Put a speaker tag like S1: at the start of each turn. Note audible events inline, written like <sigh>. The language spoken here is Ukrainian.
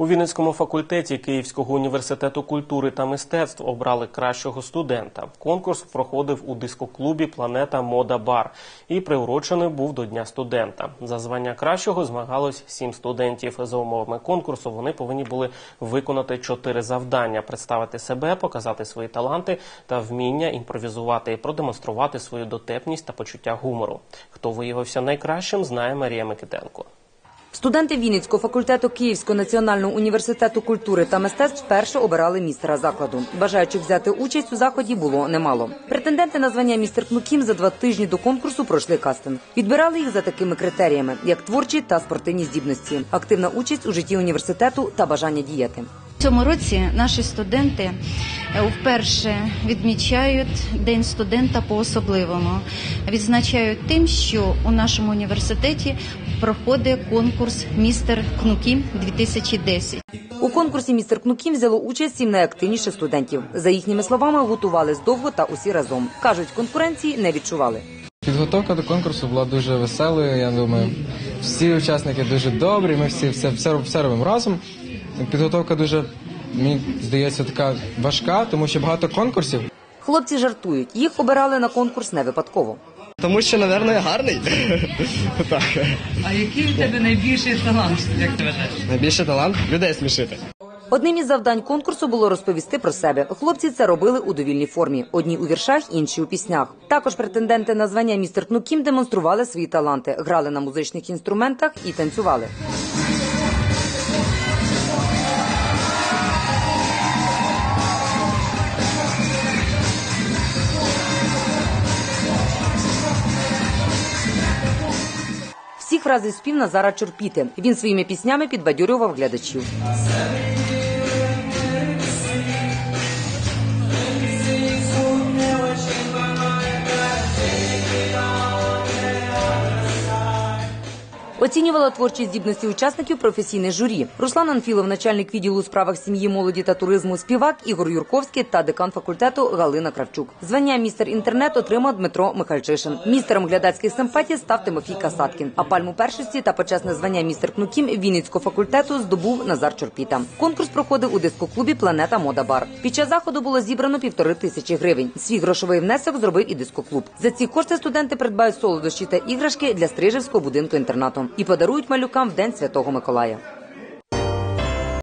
S1: У Вінницькому факультеті Київського університету культури та мистецтв обрали кращого студента. Конкурс проходив у дискоклубі Планета Мода Бар і приурочений був до Дня студента. За звання кращого змагалось сім студентів. За умовами конкурсу вони повинні були виконати чотири завдання: представити себе, показати свої таланти та вміння імпровізувати і продемонструвати свою дотепність та почуття гумору. Хто виявився найкращим, знає Марія Микитенко.
S2: Студенти Вінницького факультету Київського національного університету культури та мистецтв вперше обирали містера закладу. Бажаючих взяти участь у заході було немало. Претенденти на звання містер Кнукім за два тижні до конкурсу пройшли кастинг. Відбирали їх за такими критеріями, як творчі та спортивні здібності, активна участь у житті університету та бажання діяти.
S3: В цьому році наші студенти е, вперше відмічають День студента по-особливому. Відзначають тим, що у нашому університеті проходить конкурс Містер Кнукім 2010.
S2: У конкурсі містер Кнукім взяло участь сім найактивніших студентів. За їхніми словами, готувались довго та усі разом. кажуть, конкуренції не відчували.
S4: Підготовка до конкурсу була дуже веселою. Я думаю, всі учасники дуже добрі. Ми всі все, все, все робимо разом. Підготовка дуже мені здається така важка, тому що багато конкурсів.
S2: Хлопці жартують, їх обирали на конкурс не випадково.
S5: Тому що, напевно, я гарний. <laughs> так.
S6: А який у тебе найбільший талант, як ти вважаєш?
S5: Найбільший талант людей смішити.
S2: Одним із завдань конкурсу було розповісти про себе. Хлопці це робили у довільній формі: одні у віршах, інші у піснях. Також претенденти на звання містер Кнукім демонстрували свої таланти, грали на музичних інструментах і танцювали. Вразив спів Назара Чорпіти. Він своїми піснями підбадьорював глядачів. Оцінювала творчі здібності учасників професійне журі. Руслан Анфілов, начальник відділу у справах сім'ї, молоді та туризму, співак Ігор Юрковський та декан факультету Галина Кравчук. Звання містер інтернет отримав Дмитро Михальчишин. Містером глядацьких симпатій став Тимофій Касаткін. А пальму першості та почесне звання містер Кнукім Вінницького факультету здобув Назар Чорпіта. Конкурс проходив у дискоклубі Планета Мода Бар. Під час заходу було зібрано півтори тисячі гривень. Свій грошовий внесок зробив і дискоклуб. За ці кошти студенти придбають солодощі та іграшки для Стрижевського будинку інтернату і подарують малюкам в день Святого Миколая.